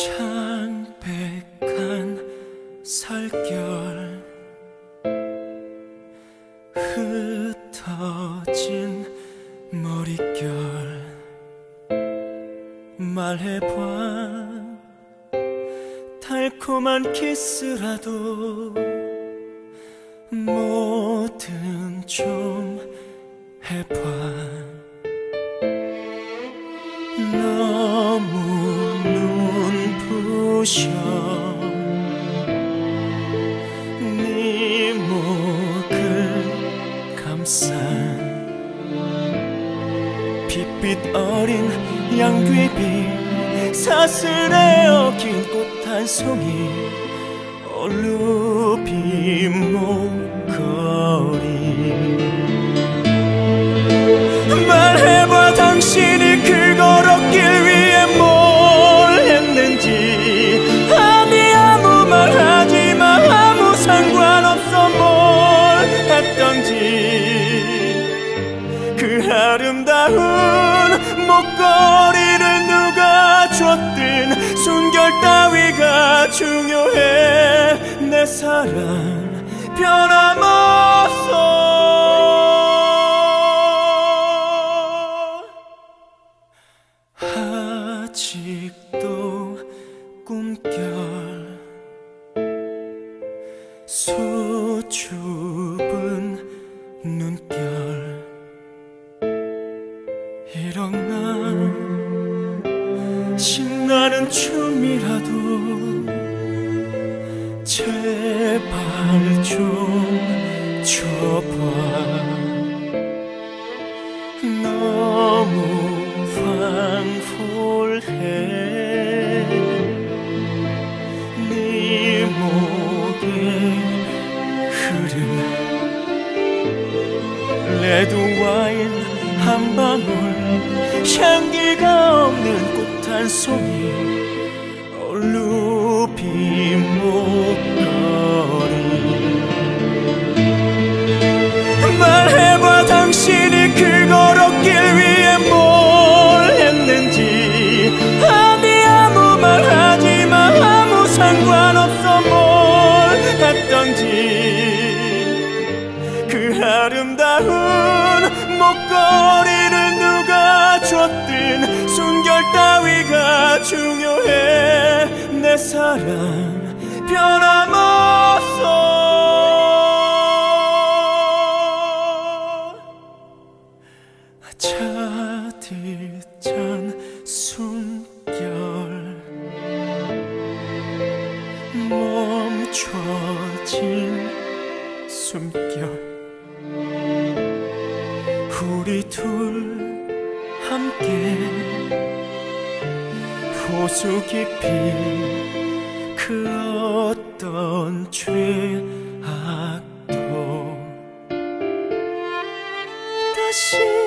창백한 살결. 흩어진 머릿결. 말해봐. 달콤한 키스라도 뭐든 좀 해봐. 너무 눈부셔. 네 목을 감싼 빛빛 어린 양귀비 사슬에 얽힌 꽃 한 송이 얼룩이 목걸이를 누가 줬든 순결 따위가 중요해. 내 사랑 변함없어. 아직도 꿈결 수줍은 눈결 일어나 신나는 춤이라도 제발 좀 줘봐. 너무 황홀해. 네 목에 흐른 레드 와인 한 방울 향기가 없는 꽃 한 송이 얼룩이 목걸이. 말해봐 당신이 그걸 얻길 위해 뭘 했는지. 아니 아무 말 하지마 아무 상관없어 뭘 했던지. 그 아름다운 목걸이를 누가 줬든 순결 따위가 중요해. 내 사랑 변함없어. 차디찬 숨결. 멈춰진 숨결 우리 둘 함께 호수 깊이 그 어떤 죄악도 다시